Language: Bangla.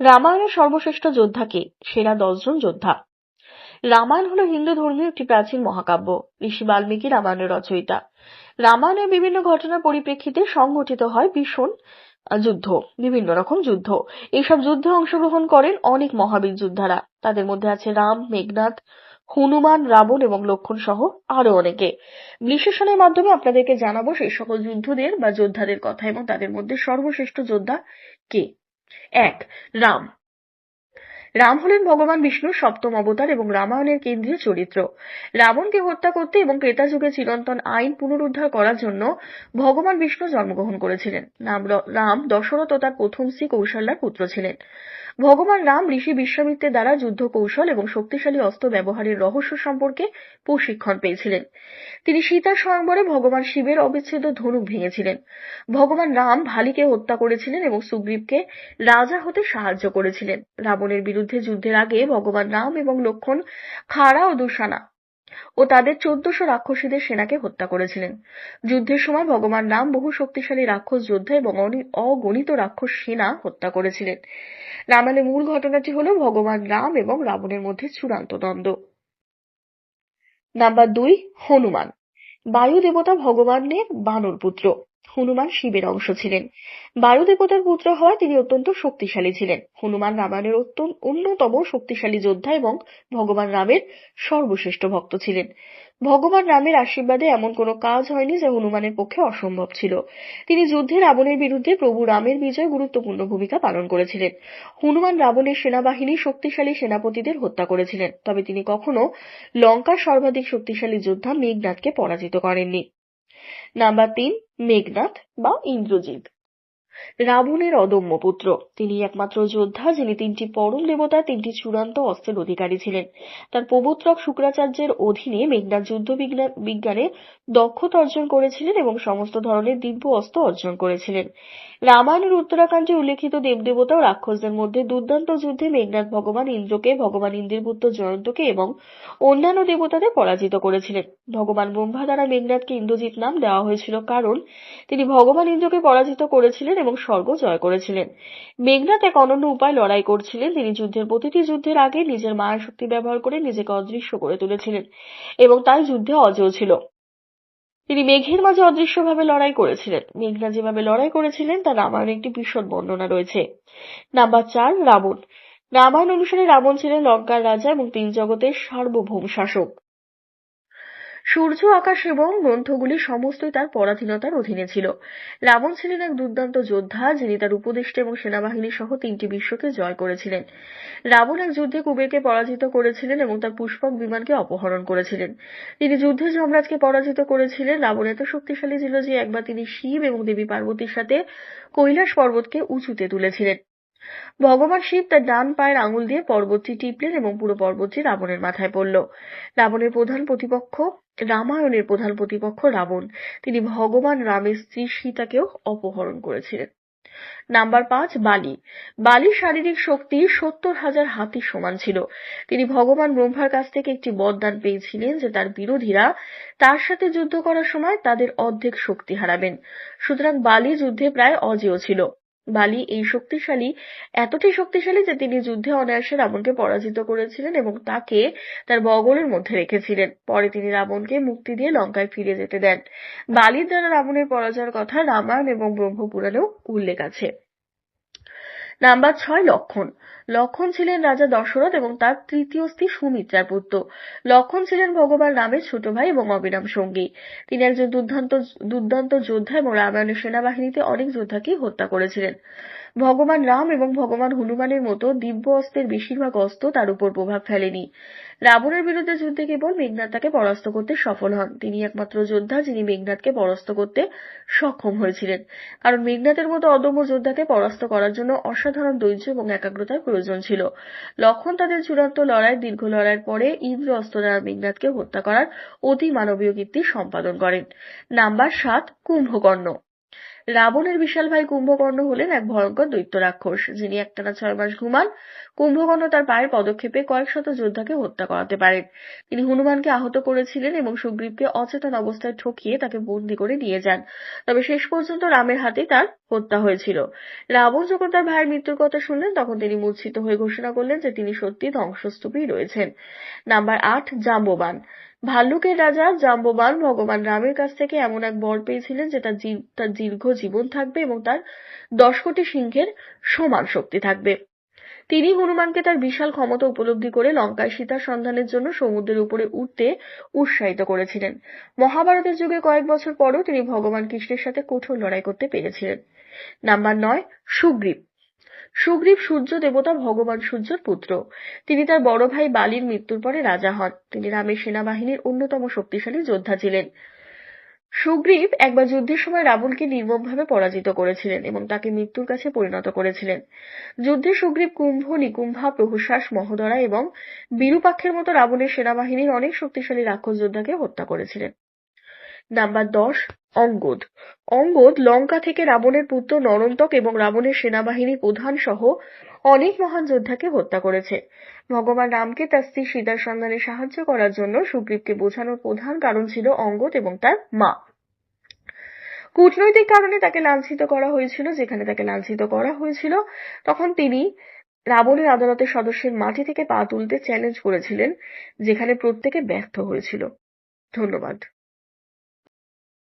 রামায়ণের সর্বশ্রেষ্ঠ যোদ্ধা কে? সেরা দশজন যোদ্ধা। রামায়ণ হলো হিন্দু ধর্মীয় একটি প্রাচীন মহাকাব্য। ঋষি বাল্মীকি রামায়ণের রচয়িতা। রামায়ণের বিভিন্ন ঘটনার পরিপ্রেক্ষিতে সংঘটিত হয় ভীষণ যুদ্ধ, বিভিন্ন রকম যুদ্ধ। এইসব যুদ্ধে অংশগ্রহণ করেন অনেক মহাবীর যোদ্ধারা। তাদের মধ্যে আছে রাম, মেঘনাথ, হনুমান, রাবণ এবং লক্ষণ সহ আরও অনেকে। বিশ্লেষণের মাধ্যমে আপনাদেরকে জানাব সেই সকল যুদ্ধদের বা যোদ্ধাদের কথা এবং তাদের মধ্যে সর্বশ্রেষ্ঠ যোদ্ধা কে? এক রাম। রাম হলেন ভগবান বিষ্ণুর সপ্তম অবতার এবং রামায়ণের কেন্দ্রীয় চরিত্র। রাবণকে হত্যা করতে এবং ক্রেতা যুগে চিরন্তন আইন পুনরুদ্ধার করার জন্য ভগবান বিষ্ণু জন্মগ্রহণ করেছিলেন। রাম দশরথ ও তার প্রথম স্ত্রী কৌশল্যার পুত্র ছিলেন। ভগবান রাম ঋষি বিশ্বামিত্রের দ্বারা যুদ্ধ কৌশল এবং শক্তিশালী অস্ত্র ব্যবহারের রহস্য সম্পর্কে প্রশিক্ষণ পেয়েছিলেন। তিনি সীতার স্বয়ংবরে ভগবান শিবের অবিচ্ছেদ্য ধনুক ভেঙেছিলেন। ভগবান রাম ভালিকে হত্যা করেছিলেন এবং সুগ্রীবকে রাজা হতে সাহায্য করেছিলেন। রাবণের বিরুদ্ধে যুদ্ধের আগে ভগবান রাম এবং লক্ষণ খাড়া ও দুসানা ও তাদের চোদ্দশো রাক্ষসীদের সেনাকে হত্যা করেছিলেন। যুদ্ধের সময় ভগবান রাম বহু শক্তিশালী রাক্ষস যোদ্ধা এবং অগণিত রাক্ষস সেনা হত্যা করেছিলেন। রামায়ণের মূল ঘটনাটি হল ভগবান রাম এবং রাবণের মধ্যে চূড়ান্ত দ্বন্দ্ব। নাম্বার দুই, হনুমান। বায়ু দেবতা ভগবানের বানর পুত্র। হনুমান শিবের অংশ ছিলেন। বায়ু দেবতার পুত্র হওয়ায় তিনি অত্যন্ত শক্তিশালী ছিলেন। হনুমান রামায়ণের অত্যন্ত অন্যতম শক্তিশালী যোদ্ধা এবং ভগবান রামের সর্বশ্রেষ্ঠ ভক্ত ছিলেন। ভগবান রামের আশীর্বাদে এমন কোনো কাজ হয়নি যা হনুমানের পক্ষে অসম্ভব ছিল। তিনি যুদ্ধে রাবণের বিরুদ্ধে প্রভু রামের বিজয়ে গুরুত্বপূর্ণ ভূমিকা পালন করেছিলেন। হনুমান রাবণের সেনাবাহিনী শক্তিশালী সেনাপতিদের হত্যা করেছিলেন, তবে তিনি কখনো লঙ্কার সর্বাধিক শক্তিশালী যোদ্ধা মেঘনাথকে পরাজিত করেননি। নাম্বার তিন মেঘনাথ বা ইন্দ্রজিৎ। রাবণের অদম্য পুত্র। তিনি একমাত্র যোদ্ধা যিনি তিনটি পরম দেবতা তিনটি চূড়ান্ত অস্ত্রের অধিকারী ছিলেন। তার প্রবর্তক শুক্রাচার্যের অধীনে মেঘনাথ যুদ্ধ বিজ্ঞানে দক্ষতা অর্জন করেছিলেন এবং সমস্ত ধরনের দিব্য অস্ত্র অর্জন করেছিলেন। রামায়ণের উত্তরাকাণ্ডে উল্লেখিত দেবদেবতা ও রাক্ষসদের মধ্যে দুর্দান্ত যুদ্ধে মেঘনাথ ভগবান ইন্দ্রকে, ভগবান ইন্দ্রের পুত্র জয়ন্তকে এবং অন্যান্য দেবতাদের পরাজিত করেছিলেন। ভগবান ব্রহ্মা দ্বারা মেঘনাথকে ইন্দ্রজিৎ নাম দেওয়া হয়েছিল কারণ তিনি ভগবান ইন্দ্রকে পরাজিত করেছিলেন এবং স্বর্গ জয় করেছিলেন। মেঘনাথ এক অনন্য উপায় লড়াই করছিলেন। তিনি যুদ্ধের প্রতিটি যুদ্ধের আগে নিজের মায়া শক্তি ব্যবহার করে নিজেকে অদৃশ্য করে তুলেছিলেন এবং তাই যুদ্ধে অজেয় ছিল। তিনি মেঘের মাঝে অদৃশ্যভাবে লড়াই করেছিলেন। মেঘনা যেভাবে লড়াই করেছিলেন তা রামায়ণে একটি বিশদ বর্ণনা রয়েছে। নাম্বার চার, রাবণ। রামায়ণ অনুসারে রাবণ ছিলেন লঙ্কার রাজা এবং তিন জগতের সার্বভৌম শাসক। সূর্য, আকাশ এবং গ্রন্থগুলি সমস্তই তার পরাধীনতার অধীনে ছিল। রাবণ ছিলেন এক দুর্দান্ত যোদ্ধা, যিনি তার উপদেষ্টা এবং সেনাবাহিনী সহ তিনটি বিশ্বকে জয় করেছিলেন। রাবণ এক যুদ্ধে কুবেরকে পরাজিত করেছিলেন এবং তার পুষ্পক বিমানকে অপহরণ করেছিলেন। তিনি যুদ্ধে যমরাজকে পরাজিত করেছিলেন। রাবণ এত শক্তিশালী ছিল যে একবার তিনি শিব এবং দেবী পার্বতীর সাথে কৈলাস পর্বতকে উঁচুতে তুলেছিলেন। ভগবান শিব তার ডান পায়ের আঙুল দিয়ে পর্বতটি টিপলেন এবং পুরো পর্বতটি রাবণের মাথায় পড়ল। রাবণের প্রধান প্রতিপক্ষ রামায়ণের প্রধান প্রতিপক্ষ রাবণ। তিনি ভগবান রামের স্ত্রী সীতাকেও অপহরণ করেছিলেন। নাম্বার পাঁচ, বালি। বালির শারীরিক শক্তি সত্তর হাজার হাতি সমান ছিল। তিনি ভগবান ব্রহ্মার কাছ থেকে একটি বরদান পেয়েছিলেন যে তার বিরোধীরা তার সাথে যুদ্ধ করার সময় তাদের অর্ধেক শক্তি হারাবেন। সুতরাং বালি যুদ্ধে প্রায় অজেয় ছিল। বালি এই শক্তিশালী, এতটাই শক্তিশালী যে তিনি যুদ্ধে অনায়াসে রাবণকে পরাজিত করেছিলেন এবং তাকে তার বগলের মধ্যে রেখেছিলেন। পরে তিনি রাবণকে মুক্তি দিয়ে লঙ্কায় ফিরে যেতে দেন। বালির দ্বারা রাবণের পরাজয়ের কথা রামায়ণ এবং ব্রহ্মপুরাণেও উল্লেখ আছে। নাম্বার ছয়, লক্ষণ। লক্ষণ ছিলেন রাজা দশরথ এবং তার তৃতীয় স্ত্রী সুমিত্রার পুত্র। লক্ষণ ছিলেন ভগবান রামের ছোট ভাই এবং অবিরাম সঙ্গী। তিনি একজন দুর্দান্ত দুর্দান্ত যোদ্ধা এবং রামায়ণের সেনাবাহিনীতে অনেক যোদ্ধাকেই হত্যা করেছিলেন। ভগবান রাম এবং ভগবান হনুমানের মতো দিব্য অস্ত্রের বেশিরভাগ অস্ত্র তার উপর প্রভাব ফেলেনি। রাবণের বিরুদ্ধে যুদ্ধে কেবল মেঘনাথ তাকে পরাস্ত করতে সফল হন। তিনি একমাত্র যোদ্ধা যিনি মেঘনাথকে পরাস্ত করতে সক্ষম হয়েছিলেন। কারণ মেঘনাথের মতো অদম্য যোদ্ধাকে পরাস্ত করার জন্য অসাধারণ ধৈর্য এবং একাগ্রতার প্রয়োজন ছিল। লক্ষণ তাদের চূড়ান্ত লড়াই, দীর্ঘ লড়াইয়ের পরে ইন্দ্র অস্ত্র দ্বারা মেঘনাথকে হত্যা করার অতি মানবীয় কীর্তি সম্পাদন করেন। নাম্বার সাত, কুম্ভকর্ণ। রাবণের বিশাল ভাই কুম্ভকর্ণ হলেন এক ভয়ঙ্কর দৈত্য রাক্ষস যিনি একটানা ছয় মাস ঘুমান। কুম্ভকর্ণ তার পায়ের পদক্ষেপে কয়েক শত যোদ্ধাকে হত্যা করাতে পারেন। তিনি হনুমানকে আহত করেছিলেন এবং সুগ্রীবকে অচেতন অবস্থায় ঠকিয়ে তাকে বন্দি করে নিয়ে যান। তবে শেষ পর্যন্ত রামের হাতেই তার হত্যা হয়েছিল। রাবণ যখন তার ভাইয়ের মৃত্যুর কথা শুনলেন, তখন তিনি মূর্ছিত হয়ে ঘোষণা করলেন যে তিনি সত্যি ধ্বংসস্তূপেই রয়েছেন। নাম্বার আট, জাম্ববান। ভাল্লুকের রাজা জাম্ববান ভগবান রামের কাছ থেকে এমন এক বর পেয়েছিলেন যে তার দীর্ঘ জীবন থাকবে এবং তার দশ কোটি সিংহের সমান শক্তি থাকবে। তিনি হনুমানকে তার বিশাল ক্ষমতা উপলব্ধি করে লঙ্কায় সীতার সন্ধানের জন্য সমুদ্রের উপরে উঠতে উৎসাহিত করেছিলেন। মহাভারতের যুগে কয়েক বছর পরও তিনি ভগবান কৃষ্ণের সাথে কঠোর লড়াই করতে পেরেছিলেন। নাম্বার নয়, সুগ্রীব। সুগ্রীব সূর্য দেবতা, ভগবান সূর্যের পুত্র। তিনি তার বড় ভাই বালির মৃত্যুর পরে রাজা হন। তিনি রামের সেনাবাহিনীর অন্যতম শক্তিশালী যোদ্ধা ছিলেন। সুগ্রীব একবার যুদ্ধের সময় রাবণকে নির্মমভাবে পরাজিত করেছিলেন এবং তাকে মৃত্যুর কাছে পরিণত করেছিলেন। যুদ্ধে সুগ্রীব কুম্ভ, নিকুম্ভা প্রহুশ্বাস মহোদরা এবং বিরূপাক্ষের মতো রাবণের সেনাবাহিনীর অনেক শক্তিশালী রাক্ষস যোদ্ধাকে হত্যা করেছিলেন। নাম্বার দশ অঙ্গদ। অঙ্গদ লঙ্কা থেকে রাবণের পুত্র নরন্তক এবং রাবণের সেনাবাহিনী প্রধান সহ অনেক মহান যোদ্ধাকে হত্যা করেছে। ভগবান রামকে তার স্ত্রী সীতার সন্ধানে সাহায্য করার জন্য সুগ্রীবকে বোঝানোর প্রধান কারণ ছিল অঙ্গদ এবং তার মা। কূটনৈতিক কারণে তাকে লাঞ্ছিত করা হয়েছিল, যেখানে তাকে লাঞ্ছিত করা হয়েছিল, তখন তিনি রাবণের আদালতের সদস্যের মাটি থেকে পা তুলতে চ্যালেঞ্জ করেছিলেন, যেখানে প্রত্যেকে ব্যর্থ হয়েছিল। ধন্যবাদ।